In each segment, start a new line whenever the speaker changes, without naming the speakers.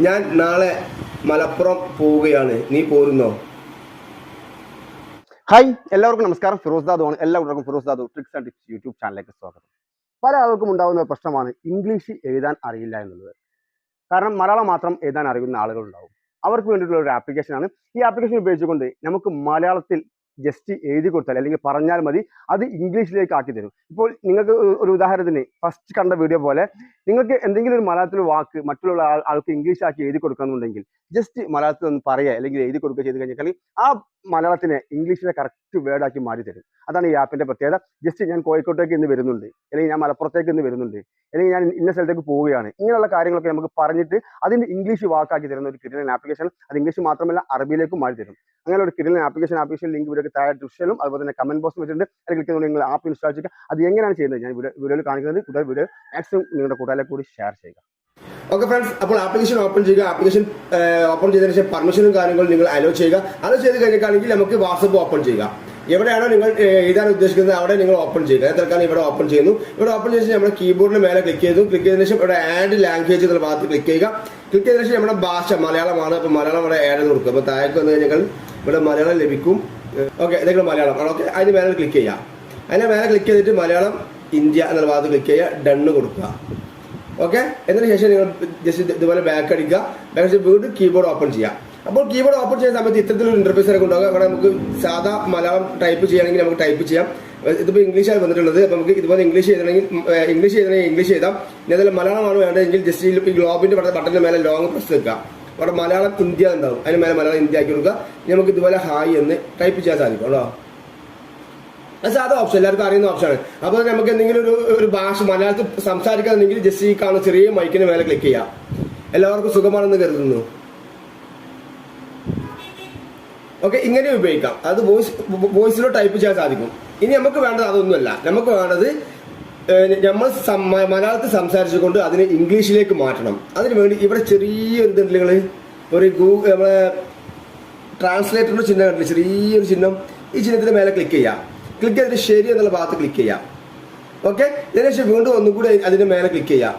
ഞാൻ നാളെ മലപ്പുറം പോവുകയാണ്. നീ പോരുന്നോ?
ഹായ് എല്ലാവർക്കും നമസ്കാരം. ഫിറോസ് ദാദു ആണ്. എല്ലാവർക്കും Firoz Dadu tricks and tips YouTube ചാനലിലേക്ക് സ്വാഗതം. പല ആൾക്കും ഉണ്ടാകുന്ന ഒരു പ്രശ്നമാണ് ഇംഗ്ലീഷ് എഴുതാൻ അറിയില്ല എന്നുള്ളത്. കാരണം മലയാളം മാത്രം എഴുതാൻ അറിയുന്ന ആളുകളുണ്ടാവും. അവർക്ക് വേണ്ടിയിട്ടുള്ള ഒരു ആപ്ലിക്കേഷനാണ് ഈ ആപ്ലിക്കേഷൻ ഉപയോഗിച്ചുകൊണ്ട് നമുക്ക് മലയാളത്തിൽ ജസ്റ്റ് എഴുതി കൊടുത്താൽ അല്ലെങ്കിൽ പറഞ്ഞാൽ മതി അത് ഇംഗ്ലീഷിലേക്ക് ആക്കി തരും. ഇപ്പോൾ നിങ്ങൾക്ക് ഒരു- ഉദാഹരണത്തിന് ഫസ്റ്റ് കണ്ട വീഡിയോ പോലെ നിങ്ങൾക്ക് എന്തെങ്കിലും ഒരു മലയാളത്തിൽ വാക്ക് മറ്റുള്ള ആൾ ആൾക്ക് ഇംഗ്ലീഷ് ആക്കി എഴുതി കൊടുക്കണമെന്നുണ്ടെങ്കിൽ ജസ്റ്റ് മലയാളത്തിൽ ഒന്ന് പറയുക അല്ലെങ്കിൽ എഴുതി കൊടുക്കുക ചെയ്ത് കഴിഞ്ഞാൽ ആ മലയാളത്തിനെ ഇംഗ്ലീഷിലെ കറക്റ്റ് വേർഡാക്കി മാറ്റി തരും. അതാണ് ഈ ആപ്പിന്റെ പ്രത്യേകത. ജസ്റ്റ് ഞാൻ കോഴിക്കോട്ടേക്ക് ഇന്ന് വരുന്നുണ്ട്. അല്ലെങ്കിൽ ഞാൻ മലപ്പുറത്തേക്ക് ഇന്ന് വരുന്നുണ്ട്. അല്ലെങ്കിൽ ഞാൻ ഇന്ന സ്ഥലത്തേക്ക് പോവുകയാണ്. ഇങ്ങനെയുള്ള കാര്യങ്ങളൊക്കെ നമുക്ക് പറഞ്ഞിട്ട് അതിന്റെ ഇംഗ്ലീഷ് വാക്കാക്കി തരുന്ന ഒരു കിരിലൻ ആപ്ലിക്കേഷൻ അത് ഇംഗ്ലീഷ് മാത്രമല്ല അറബിയിലേക്കും മാറ്റി തരും. അങ്ങനെ ഒരു കിരിലൻ ആപ്ലിക്കേഷൻ ആപ്ലിക്കേഷൻ ലിങ്ക് വീഡിയോ താഴെ ഡിസ്ക്രിപ്ഷനിലും അതുപോലെ തന്നെ കമന്റ് ബോക്സ് വെച്ചിട്ടുണ്ട്. അതിൽ ക്ലിക്ക് ചെയ്തുകൊണ്ട് നിങ്ങൾ ആപ്പ് ഇൻസ്റ്റാൾ ചെയ്യുക. അത് എങ്ങനെയാണ് ചെയ്യുന്നത്? ഞാൻ വീഡിയോയിൽ കാണിക്കുന്നത്. കൂടുതൽ വീഡിയോ മാക്സിമം നിങ്ങളുടെ കൂട്ടുകാരെ കൂടി ഷെയർ ചെയ്യുക.
ഓക്കെ ഫ്രണ്ട്സ് അപ്പോൾ ആപ്ലിക്കേഷൻ ഓപ്പൺ ചെയ്യുക. ആപ്ലിക്കേഷൻ ഓപ്പൺ ചെയ്തതിനു ശേഷം പെർമിഷനും കാര്യങ്ങളും നിങ്ങൾ അലോ ചെയ്യുക. അത് ചെയ്ത് കഴിഞ്ഞിട്ടാണെങ്കിൽ നമുക്ക് വാട്സപ്പ് ഓപ്പൺ ചെയ്യുക. എവിടെയാണോ നിങ്ങൾ എഴുതാൻ ഉദ്ദേശിക്കുന്നത് അവിടെ നിങ്ങൾ ഓപ്പൺ ചെയ്യുക. തൽക്കാലം ഇവിടെ ഓപ്പൺ ചെയ്യുന്നു. ഇവിടെ ഓപ്പൺ ചെയ്ത ശേഷം നമ്മുടെ കീബോർഡിന് മേലെ ക്ലിക്ക് ചെയ്തു. ക്ലിക്ക് ചെയ്തതിനു ശേഷം ഇവിടെ ആഡ് ലാംഗ്വേജ് എന്നുള്ള ഭാഗത്ത് ക്ലിക്ക് ചെയ്യുക. ക്ലിക്ക് ചെയ്തതിനു ശേഷം നമ്മുടെ ഭാഷ മലയാളമാണ്. അപ്പോൾ മലയാളം ഇവിടെ ആഡ് ചെയ്ത് കൊടുക്കുക. അപ്പോൾ താഴേക്ക് വന്നു കഴിഞ്ഞാൽ ഇവിടെ മലയാളം ലഭിക്കും. ഓക്കെ എന്തെങ്കിലും മലയാളം. ഓക്കെ അതിന് മേലെ ക്ലിക്ക് ചെയ്യുക അതിന് മേലെ ക്ലിക്ക് ചെയ്തിട്ട് മലയാളം ഇന്ത്യ എന്നുള്ള ഭാഗത്ത് ക്ലിക്ക് ചെയ്യുക ഡണ്ണ് കൊടുക്കുക. ഓക്കെ എന്നതിന് ശേഷം നിങ്ങൾ ജസ്റ്റ് ഇതുപോലെ ബാക്ക് അടിക്കുക. ബാക്ക് അടിച്ച് വീണ്ടും കീബോർഡ് ഓപ്പൺ ചെയ്യാം അപ്പോൾ കീബോർഡ് ഓപ്പൺ ചെയ്യുന്ന സമയത്ത് ഇത്തരത്തിലൊരു ഇന്റർഫേസ് ഒക്കെ ഉണ്ടാകുക അവിടെ നമുക്ക് സാധാ മലയാളം ടൈപ്പ് ചെയ്യണമെങ്കിൽ നമുക്ക് ടൈപ്പ് ചെയ്യാം. ഇതിപ്പോൾ ഇംഗ്ലീഷാണ് വന്നിട്ടുള്ളത്. അപ്പോൾ നമുക്ക് ഇതുപോലെ ഇംഗ്ലീഷ് ചെയ്തണമെങ്കിൽ ഇംഗ്ലീഷ് ചെയ്തണമെങ്കിൽ ഇംഗ്ലീഷ് ചെയ്താം. ഇനി മലയാളമാണ് വേണ്ടതെങ്കിൽ ജസ്റ്റ് ഈ ഗ്ലോബിന്റെ ബട്ടന്റെ മേലെ ലോങ് പ്രസ് വെക്കുക. അവിടെ മലയാളം ഇന്ത്യ ഉണ്ടാവും. അതിന് മേലെ മലയാളം ഇന്ത്യ ആക്കി കൊടുക്കുക. നമുക്ക് ഇതുപോലെ ഹായ് എന്ന് ടൈപ്പ് ചെയ്യാൻ സാധിക്കും കേട്ടോ? അത് സാധാ ഓപ്ഷൻ എല്ലാവർക്കും അറിയുന്ന ഓപ്ഷനാണ് അപ്പോൾ നമുക്ക് എന്തെങ്കിലും ഒരു ഒരു ഭാഷ മലയാളത്തിൽ സംസാരിക്കാന്നുണ്ടെങ്കിൽ ജസ്റ്റ് ഈ കാണുന്ന ചെറിയ മൈക്കിന് മേലെ ക്ലിക്ക് ചെയ്യാം. എല്ലാവർക്കും സുഖമാണെന്ന് കരുതുന്നു. ഓക്കെ ഇങ്ങനെ ഉപയോഗിക്കാം. അത് വോയിസ് വോയിസിലോ ടൈപ്പ് ചെയ്യാൻ സാധിക്കും. ഇനി നമുക്ക് വേണ്ടത് അതൊന്നുമല്ല. നമുക്ക് വേണ്ടത് നമ്മൾ മലയാളത്തിൽ സംസാരിച്ചുകൊണ്ട് അതിനെ ഇംഗ്ലീഷിലേക്ക് മാറ്റണം അതിന് വേണ്ടി ഇവിടെ ചെറിയൊരു ഇതുണ്ട് ഒരു ഗൂഗിൾ നമ്മളെ ട്രാൻസ്ലേറ്ററിന്റെ ചിഹ്നം കണ്ടില്ല ചെറിയൊരു ചിഹ്നം ഈ ചിഹ്നത്തിന് മേലെ ക്ലിക്ക് ചെയ്യാം ക്ലിക്ക് ചെയ്തിട്ട് ശരി എന്നുള്ള ഭാഗത്ത് ക്ലിക്ക് ചെയ്യാം ഓക്കെ ഇതിനുശേഷം വീണ്ടും ഒന്നുകൂടി അതിന്റെ മേലെ ക്ലിക്ക് ചെയ്യാം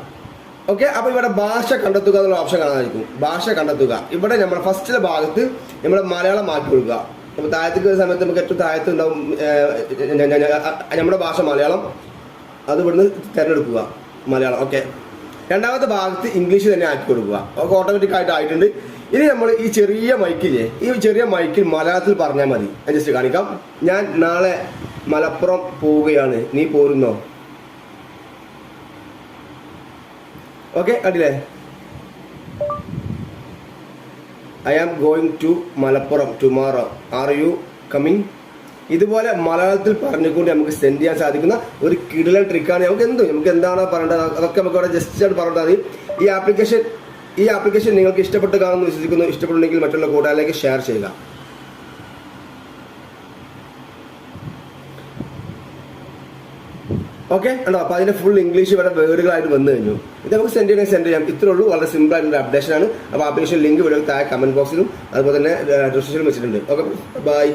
ഓക്കെ അപ്പോൾ ഇവിടെ ഭാഷ കണ്ടെത്തുക എന്നുള്ള ഓപ്ഷൻ കാണാനായിരിക്കും ഭാഷ കണ്ടെത്തുക ഇവിടെ നമ്മുടെ ഫസ്റ്റിലെ ഭാഗത്ത് നമ്മുടെ മലയാളം മാറ്റി കൊടുക്കുക നമ്മൾ താഴത്തേക്ക് സമയത്ത് നമുക്ക് ഏറ്റവും താഴത്ത് ഉണ്ടാവും നമ്മുടെ ഭാഷ മലയാളം അത് ഇവിടുന്ന് തിരഞ്ഞെടുക്കുക മലയാളം. ഓക്കെ രണ്ടാമത്തെ ഭാഗത്ത് ഇംഗ്ലീഷ് തന്നെ ആക്കി കൊടുക്കുക. ഒക്കെ ഓട്ടോമാറ്റിക് ആയിട്ട് ആയിട്ടുണ്ട്. ഇനി നമ്മൾ ഈ ചെറിയ മൈക്കില്ലേ ഈ ചെറിയ മൈക്കിൽ മലയാളത്തിൽ പറഞ്ഞാൽ മതി. ഞാൻ ജസ്റ്റ് കാണിക്കാം. ഞാൻ നാളെ മലപ്പുറം പോവുകയാണ്. നീ പോരുന്നോ? ഓക്കെ കണ്ടില്ലേ? I am going to Malappuram tomorrow are you coming ഇതുപോലെ മലയാളത്തിൽ പറഞ്ഞുകൊണ്ട് നമുക്ക് സെൻഡ് ചെയ്യാൻ സാധിക്കുന്ന ഒരു കിടിലൻ ട്രിക്കാണ് നമുക്ക് എന്തും? നമുക്ക് എന്താണോ പറയേണ്ടത്? അതൊക്കെ നമുക്ക് അവിടെ ജസ്റ്റ് ആയിട്ട് പറഞ്ഞാൽ മതി. ഈ ആപ്ലിക്കേഷൻ ഈ ആപ്ലിക്കേഷൻ നിങ്ങൾക്ക് ഇഷ്ടപ്പെട്ട് കാണുമെന്ന് വിശ്വസിക്കുന്നു. ഇഷ്ടപ്പെട്ടുണ്ടെങ്കിൽ മറ്റുള്ള കൂട്ടുകാരിലേക്ക് ഷെയർ ചെയ്യുക. ഓക്കെ ഉണ്ടോ അപ്പൊ അതിന്റെ ഫുൾ ഇംഗ്ലീഷ് ഇവിടെ വേർഡുകളായിട്ട് വന്നു കഴിഞ്ഞു. ഇത് നമുക്ക് സെൻഡ് ചെയ്യണമെങ്കിൽ സെൻഡ് ചെയ്യാം. ഇത്രേ ഉള്ളൂ. വളരെ സിമ്പിൾ ആയിട്ടുള്ള അപ്ഡേഷൻ ആണ്. അപ്പോൾ ആപ്ലിക്കേഷൻ ലിങ്ക് ഇവിടെ താഴെ കമന്റ് ബോക്സിലും അതുപോലെ തന്നെ ഡിസ്ക്രിപ്ഷനിലും വെച്ചിട്ടുണ്ട്. Okay bye